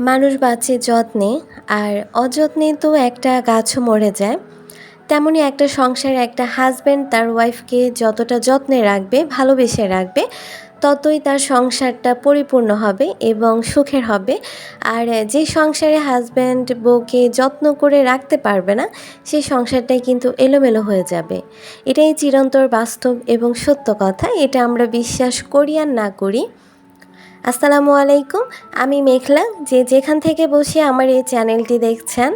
মানুষ বাঁচে যত্নে, আর অযত্নে তো একটা গাছও মরে যায়। তেমনই একটা সংসারে একটা হাজব্যান্ড তার ওয়াইফকে যতটা যত্নে রাখবে, ভালোবেসে রাখবে, ততই তার সংসারটা পরিপূর্ণ হবে এবং সুখের হবে। আর যে সংসারে হাজব্যান্ড বউকে যত্ন করে রাখতে পারবে না সেই সংসারটাই কিন্তু এলোমেলো হয়ে যাবে। এটাই চিরন্তর বাস্তব এবং সত্য কথা, এটা আমরা বিশ্বাস করি আর না করি। আসসালামু আলাইকুম, আমি মেঘলা। যে যেখান থেকে বসে আমার এই চ্যানেলটি দেখছেন,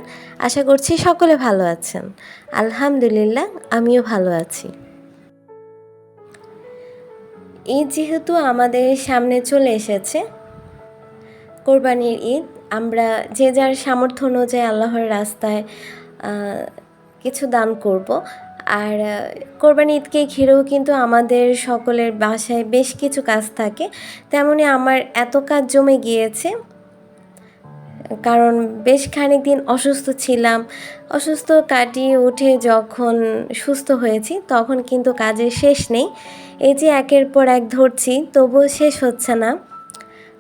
আশা করছি সকলে ভালো আছেন। আলহামদুলিল্লাহ, আমিও ভালো আছি। ঈদ যেহেতু আমাদের সামনে চলে এসেছে, কোরবানির ঈদ, আমরা যে যার সামর্থ্য অনুযায়ী আল্লাহর রাস্তায় কিছু দান করব। আর কোরবানি ঈদকে ঘিরেও কিন্তু আমাদের সকলের বাসায় বেশ কিছু কাজ থাকে। তেমনি আমার এত কাজ জমে গিয়েছে, কারণ বেশ খানিক দিন অসুস্থ ছিলাম। অসুস্থ কাটিয়ে উঠে যখন সুস্থ হয়েছি, তখন কিন্তু কাজের শেষ নেই। এই যে একের পর এক ধরছি, তবুও শেষ হচ্ছে না।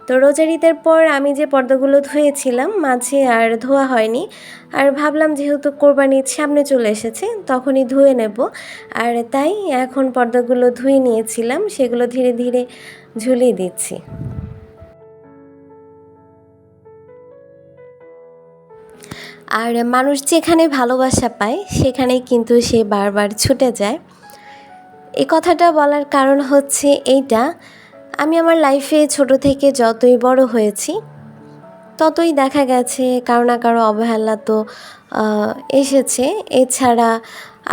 তো রোজার ঈদের পর আমি যে পর্দাগুলো ধুয়েছিলাম, মাঝে আর ধোয়া হয়নি। আর ভাবলাম যেহেতু কোরবানি সামনে চলে এসেছে, তখনই ধুয়ে নেব। আর তাই এখন পর্দাগুলো ধুয়ে নিয়েছিলাম, সেগুলো ধীরে ধীরে ঝুলিয়ে দিচ্ছি। আর মানুষ যেখানে ভালোবাসা পায়, সেখানেই কিন্তু সে বারবার ছুটে যায়। এই কথাটা বলার কারণ হচ্ছে এইটা আমি আমার লাইফে ছোট থেকে যতই বড় হয়েছি, ততই দেখা গেছে কারও না কারও অবহেলা তো এসেছে। এছাড়া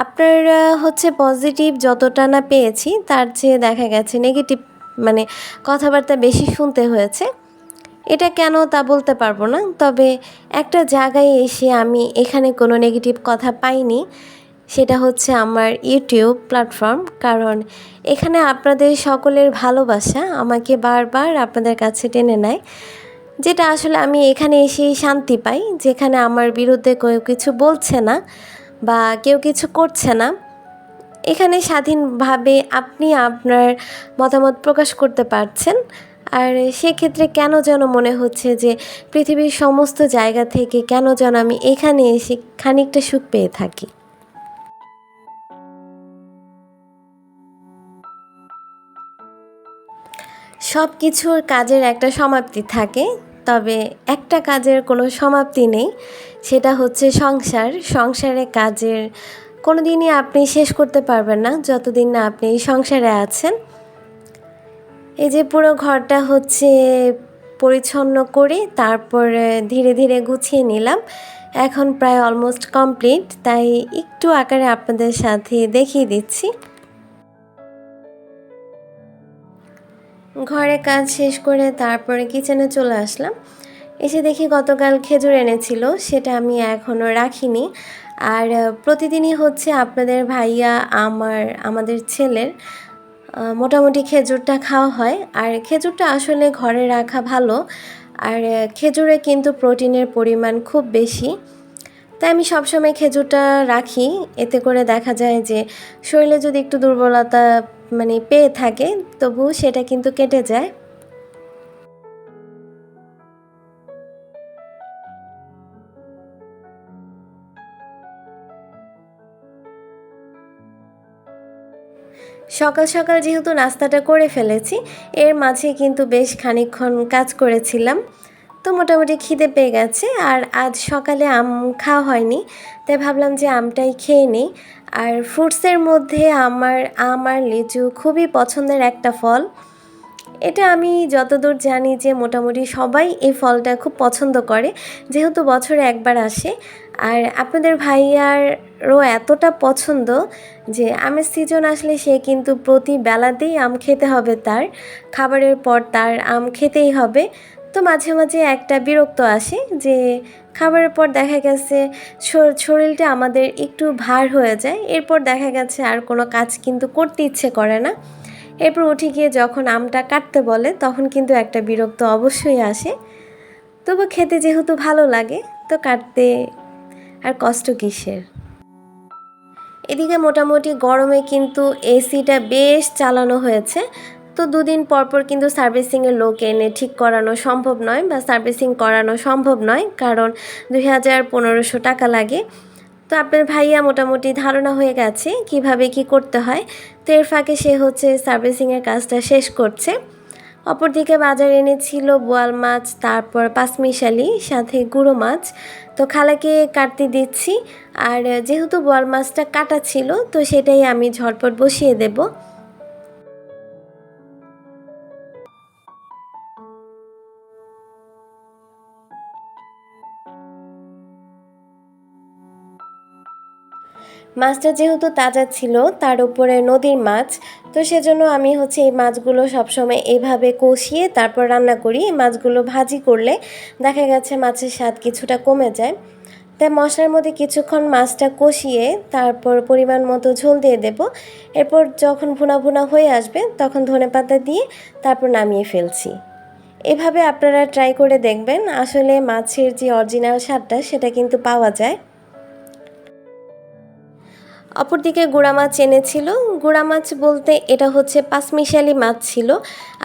আপনার হচ্ছে পজিটিভ যতটা না পেয়েছি, তার চেয়ে দেখা গেছে নেগেটিভ মানে কথাবার্তা বেশি শুনতে হয়েছে। এটা কেন তা বলতে পারব না, তবে একটা জায়গায় এসে আমি এখানে কোনো নেগেটিভ কথা পাইনি। সেটা হচ্ছে আমার ইউটিউব প্ল্যাটফর্ম। কারণ এখানে আপনাদের সকলের ভালোবাসা আমাকে বারবার আপনাদের কাছে টেনে নেয়। যেটা আসলে আমি এখানে এসেই শান্তি পাই, যেখানে আমার বিরুদ্ধে কেউ কিছু বলছে না বা কেউ কিছু করছে না। এখানে স্বাধীনভাবে আপনি আপনার মতামত প্রকাশ করতে পারছেন। আর সেক্ষেত্রে কেন যেন মনে হচ্ছে যে পৃথিবীর সমস্ত জায়গা থেকে কেন যেন আমি এখানে এসে খানিকটা সুখ পেয়ে থাকি। সব কিছুর কাজের একটা সমাপ্তি থাকে, তবে একটা কাজের কোনো সমাপ্তি নেই, সেটা হচ্ছে সংসার। সংসারে কাজের কোনো দিনই আপনি শেষ করতে পারবেন না, যতদিন না আপনি সংসারে আছেন। এই যে পুরো ঘরটা হচ্ছে পরিচ্ছন্ন করে, তারপরে ধীরে ধীরে গুছিয়ে নিলাম। এখন প্রায় অলমোস্ট কমপ্লিট তাই একটু আকারে আপনাদের সাথে দেখিয়ে দিচ্ছি। ঘরে কাজ শেষ করে তারপরে কিচেনে চলে আসলাম। এসে দেখি গতকাল খেজুর এনেছিল, সেটা আমি এখনও রাখিনি। আর প্রতিদিনই হচ্ছে আপনাদের ভাইয়া, আমার, আমাদের ছেলের মোটামুটি খেজুরটা খাওয়া হয়। আর খেজুরটা আসলে ঘরে রাখা ভালো। আর খেজুরে কিন্তু প্রোটিনের পরিমাণ খুব বেশি। তাই আমি সবসময় খেজুরটা রাখি। এতে করে দেখা যায় যে শরীরে যদি একটু দুর্বলতা মানে পেয়ে থাকে তবু সেটা কিন্তু কেটে যায়। সকাল সকাল যেহেতু নাস্তাটা করে ফেলেছি, এর মাঝে কিন্তু বেশ খানিকক্ষণ কাজ করেছিলাম। তো মোটামুটি খিদে পেয়ে গেছে আর আজ সকালে আম খাওয়া হয়নি। তাই ভাবলাম যে আমটাই খেয়ে নিই। আর ফ্রুটসের মধ্যে আমার আম আর লিচু খুবই পছন্দের একটা ফল। এটা আমি যতদূর জানি যে মোটামুটি সবাই এই ফলটা খুব পছন্দ করে, যেহেতু বছরে একবার আসে। আর আপনাদের ভাইয়ারও এতটা পছন্দ যে আমের সিজন আসলে সে কিন্তু প্রতি বেলাতেই আম খেতে হবে তার। খাবারের পর তার আম খেতেই হবে। তো মাঝে মাঝে একটা বিরক্ত আসে যে খাবারের পর দেখা গেছে শরীরটা আমাদের একটু ভার হয়ে যায়। এরপর দেখা গেছে আর কোনো কাজ কিন্তু করতে ইচ্ছে করে না। এরপর উঠে গিয়ে যখন আমটা কাটতে বলে তখন কিন্তু একটা বিরক্ত অবশ্যই আসে। তবু খেতে যেহেতু ভালো লাগে, তো কাটতে আর কষ্ট কিসের? এদিকে মোটামুটি গরমে কিন্তু এসিটা বেশ চালানো হয়েছে। তো দুদিন পর পর কিন্তু সার্ভিসিংয়ের লোক এনে ঠিক করানো সম্ভব নয় বা সার্ভিসিং করানো সম্ভব নয়, কারণ দুই হাজার পনেরোশো টাকা লাগে। তো আপনার ভাইয়া মোটামুটি ধারণা হয়ে গেছে কীভাবে কি করতে হয়। তো এর ফাঁকে সে হচ্ছে সার্ভিসিংয়ের কাজটা শেষ করছে। অপরদিকে বাজারে এনেছিল বোয়াল মাছ, তারপর পাঁচমিশালি, সাথে গুঁড়ো মাছ। তো খালাকে কাটতে দিচ্ছি। আর যেহেতু বোয়াল মাছটা কাটা ছিল, তো সেটাই আমি ঝটপট বসিয়ে দেবো। মাছটা যেহেতু তাজা ছিল, তার উপরে নদীর মাছ, তো সেজন্য আমি হচ্ছে এই মাছগুলো সবসময় এইভাবে কষিয়ে তারপর রান্না করি। মাছগুলো ভাজি করলে দেখা গেছে মাছের স্বাদ কিছুটা কমে যায়। তাই মশলার মধ্যে কিছুক্ষণ মাছটা কষিয়ে তারপর পরিমাণ মতো ঝোল দিয়ে দেব। এরপর যখন ভুনা ভুনা হয়ে আসবে, তখন ধনে পাতা দিয়ে তারপর নামিয়ে ফেলছি। এভাবে আপনারা ট্রাই করে দেখবেন। আসলে মাছের যে অরিজিনাল স্বাদটা, সেটা কিন্তু পাওয়া যায়। অপরদিকে গুড়া মাছ এনেছিল। গুড়া মাছ বলতে এটা হচ্ছে পাঁচমিশালি মাছ ছিল।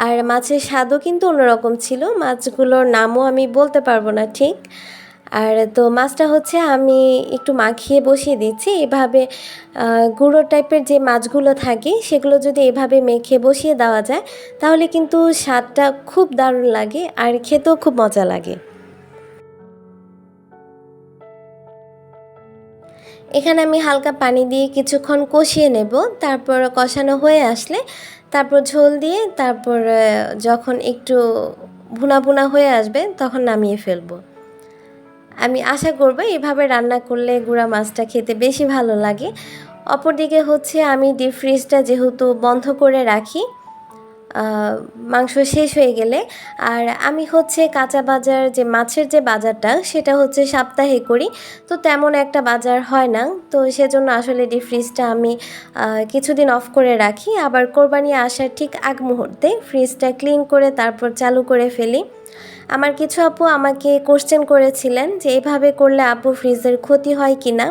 আর মাছের স্বাদও কিন্তু অন্যরকম ছিল। মাছগুলোর নামও আমি বলতে পারব না ঠিক। আর তো মাছটা হচ্ছে আমি একটু মাখিয়ে বসিয়ে দিচ্ছি। এভাবে গুঁড়ো টাইপের যে মাছগুলো থাকে, সেগুলো যদি এভাবে মেখে বসিয়ে দেওয়া যায়, তাহলে কিন্তু স্বাদটা খুব দারুণ লাগে আর খেতেও খুব মজা লাগে। এখানে আমি হালকা পানি দিয়ে কিছুক্ষণ কষিয়ে নেব। তারপর কষানো হয়ে আসলে তারপর ঝোল দিয়ে তারপর যখন একটু ভুনা ভুনা হয়ে আসবে তখন নামিয়ে ফেলব। আমি আশা করব এভাবে রান্না করলে গুঁড়া মাছটা খেতে বেশি ভালো লাগে। অপরদিকে হচ্ছে আমি ডিপ ফ্রিজটা যেহেতু বন্ধ করে রাখি মাংস শেষ হয়ে গেলে, আর আমি হচ্ছে কাঁচা বাজার যে মাছের যে বাজারটা, সেটা হচ্ছে সপ্তাহে করি। তো তেমন একটা বাজার হয় না, তো সেজন্য আসলে ডিপ ফ্রিজটা আমি কিছুদিন অফ করে রাখি। আবার কোরবানি আসার ঠিক আগ মুহূর্তে ফ্রিজটা ক্লিন করে তারপর চালু করে ফেলি। আমার কিছু আপু আমাকে কোশ্চেন করেছিলেন যে, এভাবে করলে আপু ফ্রিজের ক্ষতি হয় কি না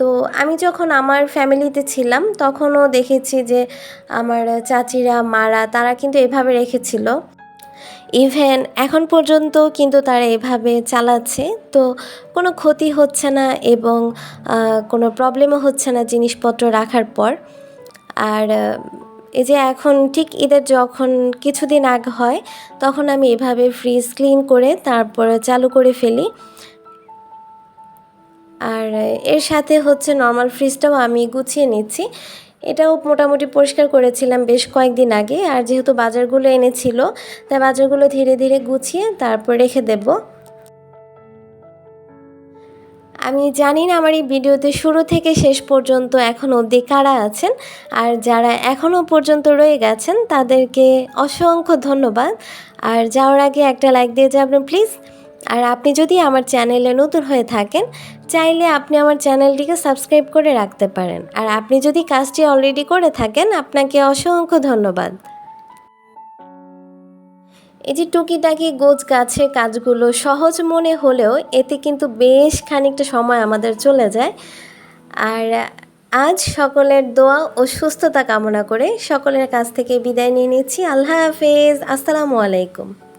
তো আমি যখন আমার ফ্যামিলিতে ছিলাম, তখনও দেখেছি যে আমার চাচিরা, মারা তারা কিন্তু এভাবে রেখেছিল। ইভেন এখন পর্যন্ত কিন্তু তারা এভাবে চালাচ্ছে। তো কোনো ক্ষতি হচ্ছে না এবং কোনো প্রবলেমও হচ্ছে না জিনিসপত্র রাখার পর। আর, এই যে এখন ঠিক ঈদের যখন কিছুদিন আগ হয়, তখন আমি এভাবে ফ্রিজ ক্লিন করে তারপর চালু করে ফেলি। আর এর সাথে হচ্ছে নর্মাল ফ্রিজটাও আমি গুছিয়ে নিচ্ছি। এটাও মোটামুটি পরিষ্কার করেছিলাম বেশ কয়েকদিন আগে। আর যেহেতু বাজারগুলো এনেছিল, তাই বাজারগুলো ধীরে ধীরে গুছিয়ে তারপর রেখে দেব। আমি জানি না আমার এই ভিডিওতে শুরু থেকে শেষ পর্যন্ত এখন অবধি কারা আছেন। আর যারা এখনও পর্যন্ত রয়ে গেছেন, তাদেরকে অসংখ্য ধন্যবাদ। আর যাওয়ার আগে একটা লাইক দিয়ে যাবেন প্লিজ আর আপনি যদি আমার চ্যানেলে নতুন হয়ে থাকেন, চাইলে আপনি আমার চ্যানেলটিকে সাবস্ক্রাইব করে রাখতে পারেন। আর আপনি যদি কাজটি অলরেডি করে থাকেন, আপনাকে অসংখ্য ধন্যবাদ। এই যে টুকিটাকি গোছ গাছের কাজগুলো সহজ মনে হলেও এতে কিন্তু বেশ খানিকটা সময় আমাদের চলে যায়। আর আজ সকলের দোয়া ও সুস্থতা কামনা করে সকলের কাছ থেকে বিদায় নিয়ে নিচ্ছি। আল্লাহ হাফেজ। আসসালামু আলাইকুম।